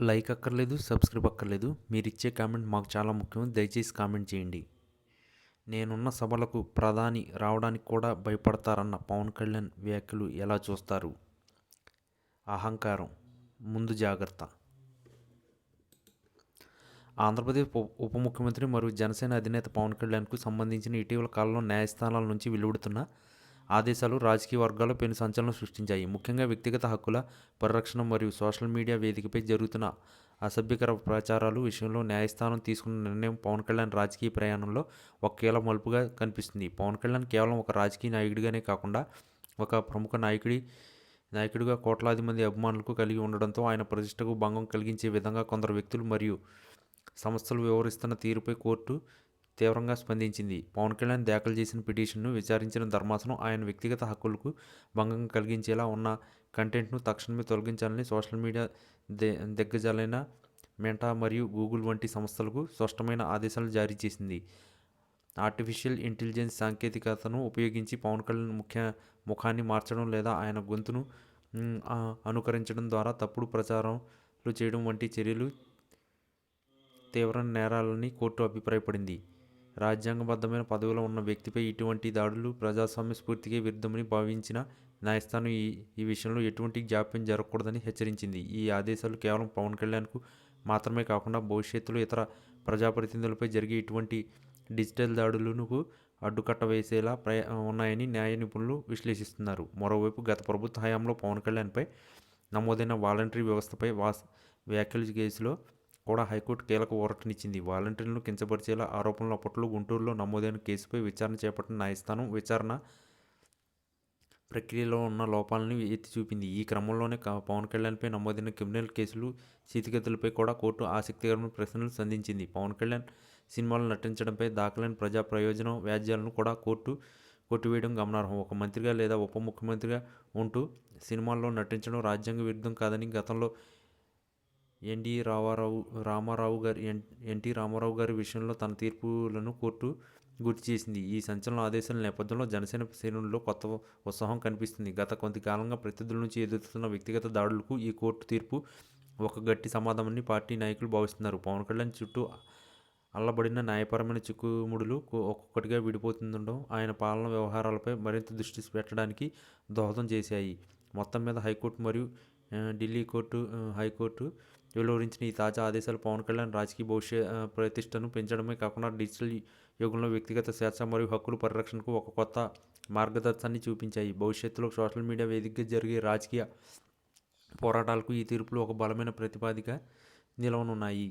Like అక్కర్లేదు subscribe అక్కర్లేదు. మీరు ఇచ్చే కామెంట్ మాకు చాలా ముఖ్యం దయచేసి కామెంట్ చేయండి. నేనున్న సభలకు ప్రధాని రావడానికి కూడా భయపడతారన్న పవన్ కళ్యాణ్ వ్యాఖ్యలు ఎలా చూస్తారు? అహంకారం. ముందు జాగ్రత్త. ఆంధ్రప్రదేశ్ ఉప ఉప ముఖ్యమంత్రి మరియు జనసేన అధినేత పవన్ కళ్యాణ్కు సంబంధించిన ఇటీవల కాలంలో న్యాయస్థానాల నుంచి వెలువడుతున్న ఆదేశాలు రాజకీయ వర్గాలు పెను సంచలనం సృష్టించాయి. ముఖ్యంగా వ్యక్తిగత హక్కుల పరిరక్షణ మరియు సోషల్ మీడియా వేదికపై జరుగుతున్న అసభ్యకర ప్రచారాలు విషయంలో న్యాయస్థానం తీసుకున్న నిర్ణయం పవన్ కళ్యాణ్ రాజకీయ ప్రయాణంలో ఒక కీల మలుపుగా కనిపిస్తుంది. పవన్ కళ్యాణ్ కేవలం ఒక రాజకీయ నాయకుడిగానే కాకుండా ఒక ప్రముఖ నాయకుడి నాయకుడిగా కోట్లాది మంది అభిమానులకు కలిగి ఉండడంతో ఆయన ప్రతిష్టకు భంగం కలిగించే విధంగా కొందరు వ్యక్తులు మరియు సంస్థలు వ్యవహరిస్తున్న తీరుపై కోర్టు తీవ్రంగా స్పందించింది. పవన్ కళ్యాణ్ దాఖలు చేసిన పిటిషన్ను విచారించిన ధర్మాసనం ఆయన వ్యక్తిగత హక్కులకు భంగం కలిగించేలా ఉన్న కంటెంట్ను తక్షణమే తొలగించాలని సోషల్ మీడియా దిగ్గజాలైన మెంటా మరియు గూగుల్ వంటి సంస్థలకు స్పష్టమైన ఆదేశాలు జారీ చేసింది. ఆర్టిఫిషియల్ ఇంటెలిజెన్స్ సాంకేతికతను ఉపయోగించి పవన్ కళ్యాణ్ ముఖ్య ముఖాన్ని మార్చడం లేదా ఆయన గొంతును అనుకరించడం ద్వారా తప్పుడు ప్రచారాలు చేయడం వంటి చర్యలు తీవ్ర నేరాలని కోర్టు అభిప్రాయపడింది. రాజ్యాంగబద్ధమైన పదవిలో ఉన్న వ్యక్తిపై ఇటువంటి దాడులు ప్రజాస్వామ్య స్ఫూర్తికి విరుద్ధమని భావించిన న్యాయస్థానం ఈ ఈ విషయంలో ఎటువంటి జాప్యం జరగకూడదని హెచ్చరించింది. ఈ ఆదేశాలు కేవలం పవన్ కళ్యాణ్కు మాత్రమే కాకుండా భవిష్యత్తులో ఇతర ప్రజాప్రతినిధులపై జరిగే ఇటువంటి డిజిటల్ దాడులకు అడ్డుకట్ట వేసేలా ప్రయ ఉన్నాయని న్యాయ నిపుణులు విశ్లేషిస్తున్నారు. మరోవైపు గత ప్రభుత్వ హయాంలో పవన్ కళ్యాణ్పై నమోదైన వాలంటరీ వ్యవస్థపై వాస్ వ్యాఖ్యల కేసులో కూడా హైకోర్టు కీలక ఊరటనిచ్చింది వాలంటీర్లను కించపరిచేలా ఆరోపణలు అప్పట్లో గుంటూరులో నమోదైన కేసుపై విచారణ చేపట్టిన న్యాయస్థానం విచారణ ప్రక్రియలో ఉన్న లోపాలని ఎత్తి చూపింది. ఈ క్రమంలోనే పవన్ కళ్యాణ్పై నమోదైన క్రిమినల్ కేసులు స్థితిగతులపై కూడా కోర్టు ఆసక్తికరమైన ప్రశ్నలు సంధించింది. పవన్ కళ్యాణ్ సినిమాలు నటించడంపై దాఖలైన ప్రజా ప్రయోజనం వ్యాజ్యాలను కూడా కోర్టు కొట్టివేయడం గమనార్హం. ఒక మంత్రిగా లేదా ఉప ముఖ్యమంత్రిగా ఉంటూ సినిమాల్లో నటించడం రాజ్యాంగ విరుద్ధం కాదని గతంలో ఎన్టీ రామారావు రామారావు గారి ఎన్- ఎన్టీ రామారావు గారి విషయంలో తన తీర్పులను కోర్టు గుర్తు చేసింది. ఈ సంచలన ఆదేశాల నేపథ్యంలో జనసేన శ్రేణుల్లో కొత్త ఉత్సాహం కనిపిస్తుంది. గత కొంతకాలంగా ప్రత్యర్థుల నుంచి ఎదుర్కొన్న వ్యక్తిగత దాడులకు ఈ కోర్టు తీర్పు ఒక గట్టి సమాధానమని పార్టీ నాయకులు భావిస్తున్నారు. పవన్ కళ్యాణ్ చుట్టూ అల్లబడిన న్యాయపరమైన చిక్కుముడులు ఒక్కొక్కటిగా విడిపోతుండడం ఆయన పాలన వ్యవహారాలపై మరింత దృష్టి పెట్టడానికి దోహదం చేశాయి. మొత్తం మీద హైకోర్టు మరియు ఢిల్లీ కోర్టు హైకోర్టు వెలువరించిన ఈ తాజా ఆదేశాలు పవన్ కళ్యాణ్ రాజకీయ భవిష్య ప్రతిష్టను పెంచడమే కాకుండా డిజిటల్ యుగంలో వ్యక్తిగత స్వేచ్ఛ మరియు హక్కుల పరిరక్షణకు ఒక కొత్త మార్గదర్శనాన్ని చూపించాయి భవిష్యత్తులో సోషల్ మీడియా వేదికగా జరిగే రాజకీయ పోరాటాలకు ఈ తీర్పులు ఒక బలమైన ప్రతిపాదిక నిలవనున్నాయి